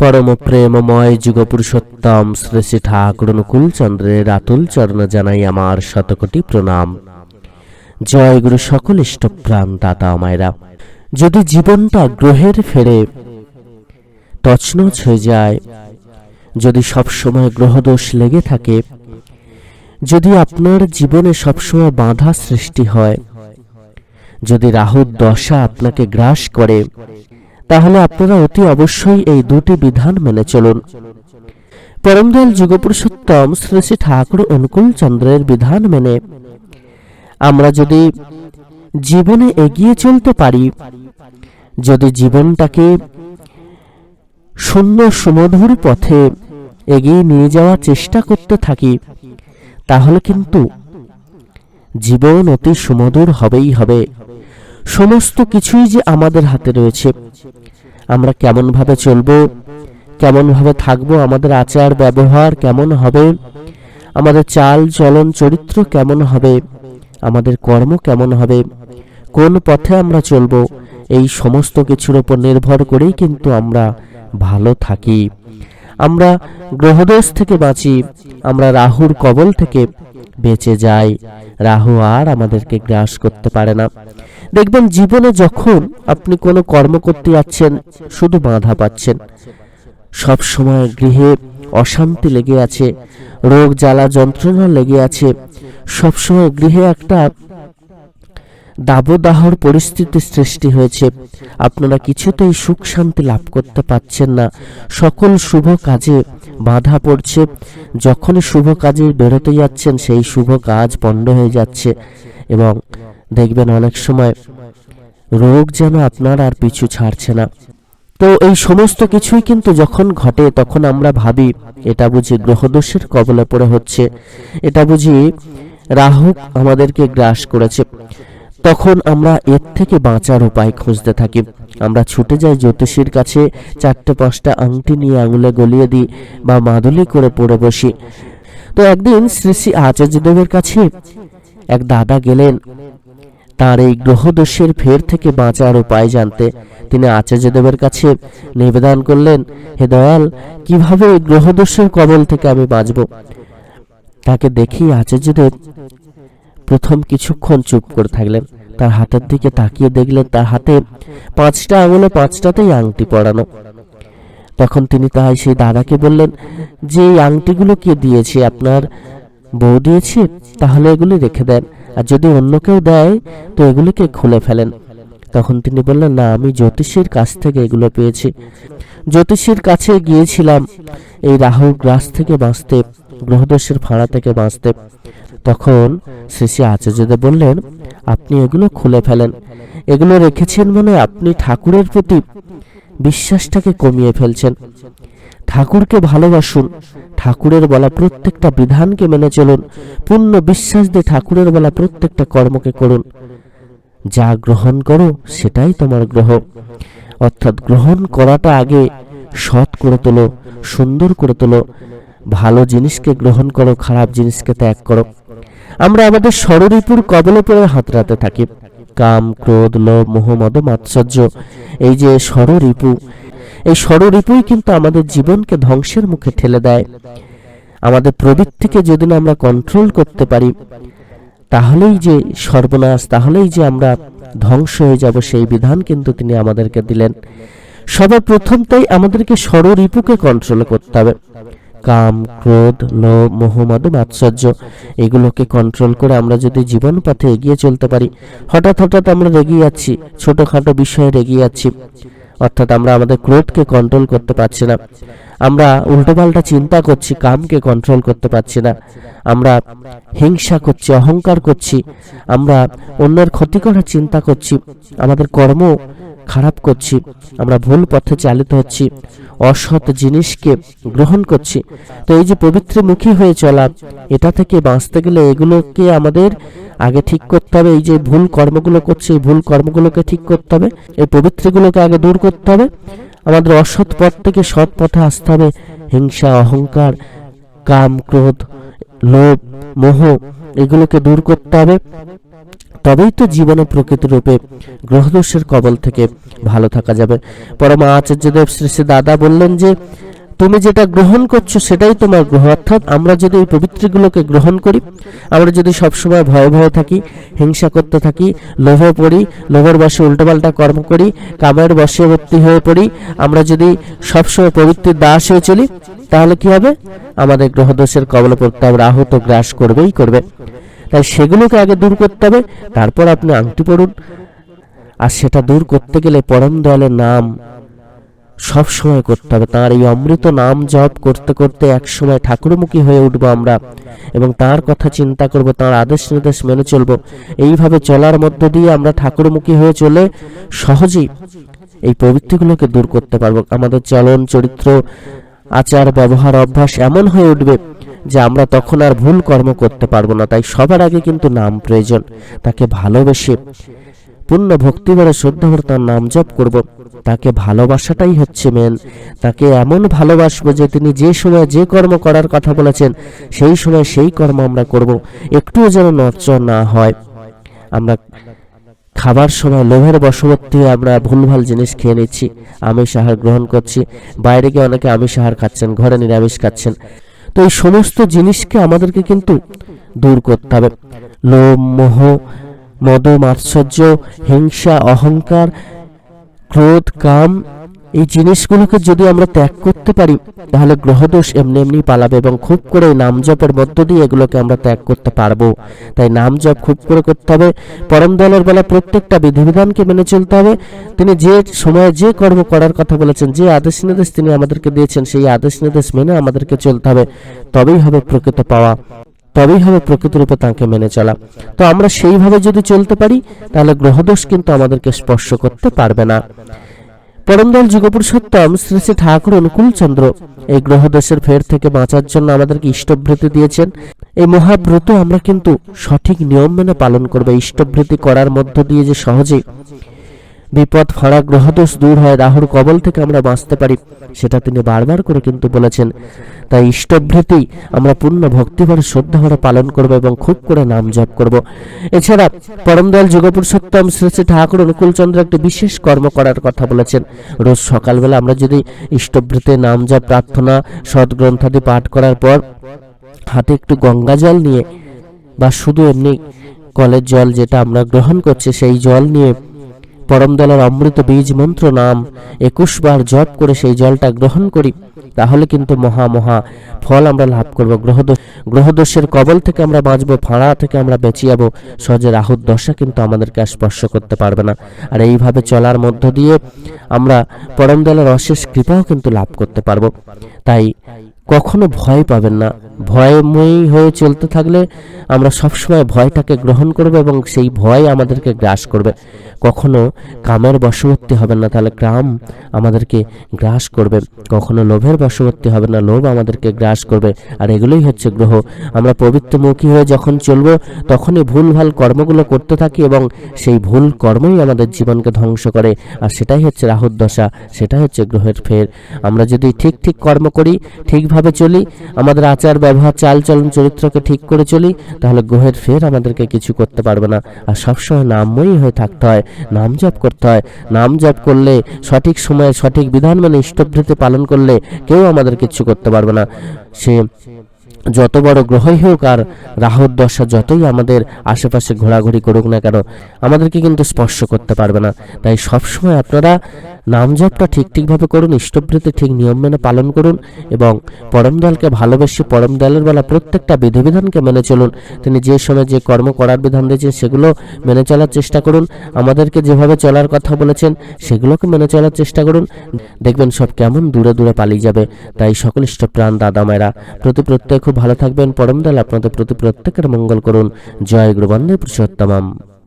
পরম প্রেমময় যুগপুরুষোত্তম শ্রী শ্রী ঠাকুর অনুকূল চন্দ্রের আতুল চরণ জানাই আমার শতকোটি প্রণাম। জয় গুরু সকল ইষ্টপ্রাণ দাতা মায়েরা। যদি জীবনটা গ্রহের ফেরে তছনছ হয়ে যায়, যদি সবসময় গ্রহদোষ লেগে থাকে, যদি আপনার জীবনে সবসময় বাধা সৃষ্টি হয়, যদি রাহুর দশা আপনাকে গ্রাস করে তাহলে আপনারা অতি অবশ্যই এই দুটি বিধান মেনে চলুন। পরমদয়াল যুগপুরুষোত্তম শ্রী শ্রী ঠাকুর অনুকূল চন্দ্রের বিধান মেনে। আমরা যদি জীবনে এগিয়ে চলতে পারি, যদি জীবনটাকে শূন্য সুমধুর পথে এগিয়ে নিয়ে যাওয়ার চেষ্টা করতে থাকি, তাহলে কিন্তু জীবন অতি সুমধুর হবেই হবে। সমস্ত কিছুই যে আমাদের হাতে রয়েছে। আমরা কেমনভাবে চলবো, কেমনভাবে থাকব, আমাদের আচার ব্যবহার কেমন হবে, আমাদের চাল চলন চরিত্র কেমন হবে, আমাদের কর্ম কেমন হবে, কোন পথে আমরা চলবো, এই সমস্ত কিছুর উপর নির্ভর করেই কিন্তু আমরা ভালো থাকি। আমরা গ্রহদোষ থেকে বাঁচি, আমরা রাহুর কবল থেকে বেঁচে যাই। রাহু আর আমাদেরকে গ্রাস করতে পারে না। দেখবেন জীবনে যখন আপনি কোনো কর্ম করতে যাচ্ছেন, শুধু বাধা পাচ্ছেন। সব সময় গৃহে অশান্তি লেগে আছে, রোগ জ্বালা যন্ত্রণা লেগে আছে। সব সময় গৃহে একটা দাবদাহর পরিস্থিতি সৃষ্টি হয়েছে। আপনারা কিছুতেই সুখ শান্তি লাভ করতে পারছেন না। সকল শুভ কাজে বাধা পড়ছে। যখনই শুভ কাজে বেরোতে যাচ্ছেন, সেই শুভ কাজ পণ্ড হয়ে যাচ্ছে এবং দেখবেন অনেক সময় রোগ যেন আপনার আর পিছু ছাড়ছে না। তো এই সমস্ত কিছুই কিন্তু যখন ঘটে, তখন আমরা ভাবি, এটা বুঝি গ্রহদোষের কবলে পড়ে হচ্ছে, এটা বুঝি রাহু আমাদেরকে গ্রাস করেছে। তখন আমরা এর থেকে বাঁচার উপায় খুঁজতে থাকি। আমরা ছুটে যাই জ্যোতিষীর কাছে, চারটে পাঁচটা আংটি নিয়ে আঙুলে গলিয়ে দিই বা মাদুলি করে পড়ে বসি। তো একদিন শ্রী শ্রী আচার্যদেবের কাছে এক দাদা গেলেন তার এই গ্রহদোষের ফের থেকে বাঁচার উপায় জানতে তিনি আচার্যদেবের কাছে নিবেদন করলেন, হে দয়াল, কীভাবে এই গ্রহদোষের কবল থেকে আমি বাঁচব? তাকে দেখি আচার্যদেব প্রথম কিছুক্ষণ চুপ করে থাকলেন। তার হাতের দিকে তাকিয়ে দেখলেন তার হাতে পাঁচটা আঙুলে পাঁচটাতেই আংটি পরানো। তখন তিনি তাই সেই দাদাকে বললেন, যে এই আংটিগুলো কে দিয়েছে? আপনার বউ দিয়েছে? তাহলে এগুলি রেখে দেন। আর যদি অন্য কেউ দেয়, তো এগুলিকে খুলে ফেলেন। তখন তিনি বললেন, না, আমি জ্যোতিষীর কাছ থেকে এগুলো পেয়েছি। জ্যোতিষীর কাছে গিয়েছিলাম, এই রাহু গ্রাস থেকে বাঁচতে, গ্রহদোষের ফাঁড়া থেকে বাঁচতে। তখন শ্রী আচার্যদেব বললেন, আপনি এগুলো খুলে ফেলেন। এগুলো রেখেছেন মানে আপনি ঠাকুরের প্রতি বিশ্বাসটাকে কমিয়ে ফেলছেন। ঠাকুরকে ভালোবাসুন। ঠাকুরের বলা প্রত্যেকটা বিধানকে মেনে চলুন। পূর্ণ বিশ্বাস দিয়ে ঠাকুরের বলা প্রত্যেকটা কর্মকে করুন। যা গ্রহণ করো, সেটাই তোমার গ্রহ। অর্থাৎ গ্রহণ করাটা আগে সৎ করে তোলো, সুন্দর করে তোলো। ভালো জিনিসকে গ্রহণ করো, খারাপ জিনিসকে ত্যাগ করো। আমরা আমাদের ষড়রিপুর কবলে পড়ে হাতড়াতে থাকি। কাম, ক্রোধ, লোভ মোহ মদ মাৎসর্য। এই যে ষড়রিপু এই ষড়রিপুই কিন্তু আমাদের জীবনকে ধ্বংসের মুখে ঠেলে দেয়। আমাদের প্রবৃত্তিকে যদি না আমরা কন্ট্রোল করতে পারি, তাহলেই যে সর্বনাশ, তাহলেই যে আমরা ধ্বংস হয়ে যাব, সেই বিধান কিন্তু তিনি আমাদেরকে দিলেন। সবার প্রথম তাই আমাদেরকে ষড়রিপুকে কন্ট্রোল করতে হবে। কাম, ক্রোধ, লোভ মোহ মদ মাৎসর্য, এগুলোকে কন্ট্রোল করে আমরা যদি জীবন পথে এগিয়ে চলতে পারি, হঠাৎ হঠাৎ আমরা রেগে যাচ্ছি, ছোটখাটো বিষয়ে রেগে যাচ্ছি। অর্থাৎ আমরা আমাদের ক্রোধকে কন্ট্রোল করতে পারছি না। আমরা উল্টোপাল্টা চিন্তা করছি, কামকে কন্ট্রোল করতে পারছি না। আমরা হিংসা করছি, অহংকার করছি। আমরা অন্যের ক্ষতি করার চিন্তা করছি। আমাদের কর্ম খারাপ করছি। আমরা ভুল পথে চালিত হচ্ছি। অসৎ জিনিসকে গ্রহণ করছি। তো এই যে পবিত্রমুখী হয়ে চলা, এটা থেকে বাঁচতে গেলে এগুলোকে আমাদের আগে ঠিক করতে হবে। এই যে ভুল কর্মগুলো করছি, এই ভুল কর্মগুলোকে ঠিক করতে হবে। এই পবিত্রগুলোকে আগে দূর করতে হবে। আমাদের অসৎ পথ থেকে সৎ পথে আসতে হবে। হিংসা, অহংকার, কাম, ক্রোধ, লোভ, মোহ, এগুলোকে দূর করতে হবে। তবেই তো জীবনে প্রকৃত রূপে গ্রহদোষের কবল থেকে ভালো থাকা যাবে। পরমা আচার্যদেব শ্রী শ্রী দাদা বললেন যে, তুমি যেটা গ্রহণ করছ সেটাই তোমার গ্রহ। অর্থাৎ আমরা যদি এই পবিত্রগুলোকে গ্রহণ করি, আমরা যদি সবসময় ভয়ে ভয়ে থাকি, হিংসা করতে থাকি, লোভে পড়ি, লোভের বসে উল্টোপাল্টা কর্ম করি, কামের বশবর্তী হয়ে পড়ি, আমরা যদি সবসময় পবিত্রের দাস হয়ে চলি, তাহলে কি হবে? আমাদের গ্রহদোষের কবলে পড়তে হবে রাহু তো গ্রাস করবেই করবে। তাই সেগুলোকে আগে দূর করতে হবে, তারপর আপনি আংটি পড়ুন আর সেটা দূর করতে গেলে পরম দয়ালের নাম সব সময় করতে হবে। তার এই অমৃত নাম জপ করতে করতে এক সময় ঠাকুরমুখী হয়ে উঠবো আমরা এবং তার কথা চিন্তা করব, তার আদেশ নির্দেশ মেনে চলবো। এইভাবে চলার মধ্য দিয়ে আমরা ঠাকুরমুখী হয়ে চলে সহজেই এই প্রবৃত্তিগুলোকে দূর করতে পারব। আমাদের চলন, চরিত্র, আচার, ব্যবহার, অভ্যাস এমন হয়ে উঠবে যে আমরা তখন আর ভুল কর্ম করতে পারব না, তাই সবার আগে কিন্তু নাম প্রয়োজন, তাকে ভালোবেসে পূর্ণ ভক্তি ভরে শ্রদ্ধাভরে তার নাম জপ করব। তাকে ভালোবাসাটাই হচ্ছে মেন তাকে এমন ভালোবাসবো যে তিনি যে সময় যে কর্ম করার কথা বলেছেন, সেই সময় সেই কর্ম আমরা করব। একটুও যেন নড়চড় না হয়। আমরা খাবার সময় লোভের বশবর্তী আমরা ভুলভাল জিনিস খেয়ে নিচ্ছি, আমিষ আহার গ্রহণ করছি। বাইরে গিয়ে অনেকে আমিষ আহার খাচ্ছেন, ঘরে নিরামিষ খাচ্ছেন। তো এই সমস্ত জিনিসকে আমাদেরকে কিন্তু দূর করতে হবে। লোভ মোহ মদ মাৎসর্য হিংসা, অহংকার, ক্রোধ, কাম এই জিনিসগুলোকে যদি আমরা ত্যাগ করতে পারি, তাহলে গ্রহদোষ এমনি এমনি পালাবে এবং খুব করে নাম জপের মধ্য দিয়ে এগুলোকে আমরা ত্যাগ করতে পারব। তাই নাম জপ খুব করে করতে হবে। পরম দলের বেলা প্রত্যেকটা বিধিবিধানকে মেনে চলতে হবে। তিনি যে সময়ে যে কর্ম করার কথা বলেছেন, যে আদেশ নির্দেশ তিনি আমাদেরকে দিয়েছেন, সেই আদেশ নির্দেশ মেনে আমাদেরকে চলতে হবে। তবেই হবে প্রকৃত পাওয়া। তবেই হবে প্রকৃত রূপে তাকে মেনে চলা। তো আমরা সেইভাবে যদি চলতে পারি, তাহলে গ্রহদোষ কিন্তু আমাদেরকে স্পর্শ করতে পারবে না। পরমদল যুগপুরুষোত্তম শ্রী শ্রী ঠাকুর অনুকূলচন্দ্র। এই গ্রহদোষের ফের থেকে বাঁচার জন্য আমাদেরকে ইষ্টভৃতি দিয়েছেন। এই মহাব্রত আমরা কিন্তু সঠিক নিয়ম মেনে পালন করব। ইষ্টভৃতি করার মধ্য দিয়ে যে সহজে বিপদ ফাঁড়া গ্রহদোষ দূর হয়, রাহুর কবল থেকে আমরা বাঁচতে পারি, সেটা তিনি বারবার করে কিন্তু বলেছেন। তাই ইষ্টভৃতি আমরা পূর্ণ ভক্তিভরে শ্রদ্ধা ভরে পালন করব এবং খুব করে নাম জপ করব। এছাড়া পরমদয়াল যুগপুরুষোত্তম শ্রী শ্রী ঠাকুর অনুকূলচন্দ্র একটি বিশেষ কর্ম করার কথা বলেছেন। রোজ সকালবেলা আমরা যদি ইষ্টভৃতি নাম জপ, প্রার্থনা সদ্গ্রন্থাদি পাঠ করার পর হাতে একটু গঙ্গা জল নিয়ে বা শুধু এমনি কলের জল যেটা আমরা গ্রহণ করছি, সেই জল নিয়ে পরমদলের অমৃত বীজ মন্ত্র নাম একুশ বার জপ করে সেই জলটা গ্রহণ করি। তাহলে কিন্তু মহা মহা ফল আমরা লাভ করব। গ্রহদোষ, গ্রহদোষের কবল থেকে আমরা বাঁচবো, ফাঁড়া থেকে আমরা বেঁচে যাব। সহজে রাহুর দশা কিন্তু আমাদেরকে স্পর্শ করতে পারবে না। আর এইভাবে চলার মধ্য দিয়ে আমরা পরমদলের অশেষ কৃপাও কিন্তু লাভ করতে পারব। তাই কখনো ভয় পাবেন না। ভয়ময়ী হয়ে চলতে থাকলে আমরা সবসময় ভয়টাকে গ্রহণ করব এবং সেই ভয় আমাদেরকে গ্রাস করবে। কখনো কামের বশবর্তী হবেন না, তাহলে কাম আমাদেরকে গ্রাস করবে। কখনো লোভের বশবর্তী হবে না, লোভ আমাদেরকে গ্রাস করবে। আর এগুলোই হচ্ছে গ্রহ। আমরা পবিত্রমুখী হয়ে যখন চলবো, তখনই ভুলভাল কর্মগুলো করতে থাকি এবং সেই ভুল কর্মই আমাদের জীবনকে ধ্বংস করে। আর সেটাই হচ্ছে রাহুর দশা, সেটাই হচ্ছে গ্রহের ফের। আমরা যদি ঠিক ঠিক কর্ম করি ঠিকভাবে চলি, আমাদের আচার, ব্যবহার, চালচলন, চরিত্রকে ঠিক করে চলি, তাহলে গ্রহের ফের আমাদেরকে কিছু করতে পারবে না। আর সবসময় নামময়ী হয়ে থাকতে হয়, নাম জপ করতে হয়। নাম জপ করলে, সঠিক সময়ে সঠিক বিধান মেনে ইষ্টভৃতি পালন করলে কেউ আমাদের কিছু করতে পারবে না। সে যত বড় গ্রহই হোক আর রাহুর দশা যতই আমাদের আশেপাশে ঘোরাঘুরি করুক না কেন, আমাদেরকে কিন্তু স্পর্শ করতে পারবে না। তাই সবসময় আপনারা নাম জপটা ঠিক ঠিকভাবে করুন ইষ্টভৃতি ঠিক নিয়ম মেনে পালন করুন এবং পরম দলকে ভালোবেসে পরম দলের বেলা প্রত্যেকটা বিধিবিধানকে মেনে চলুন। তিনি যে সময় যে কর্ম করার বিধান দিয়েছেন, সেগুলো মেনে চলার চেষ্টা করুন। আমাদেরকে যেভাবে চলার কথা বলেছেন, সেগুলোকে মেনে চলার চেষ্টা করুন। দেখবেন সব কেমন দূরে দূরে পালিয়ে যাবে। তাই সকল ইষ্ট প্রাণ দাদা মায়েরা, প্রতি প্রত্যেক খুব ভালো থাকবেন। পরম দল আপনাদের প্রতি প্রত্যেকের মঙ্গল করুন। জয় গুরুবন্দে পুরুষোত্তমাম।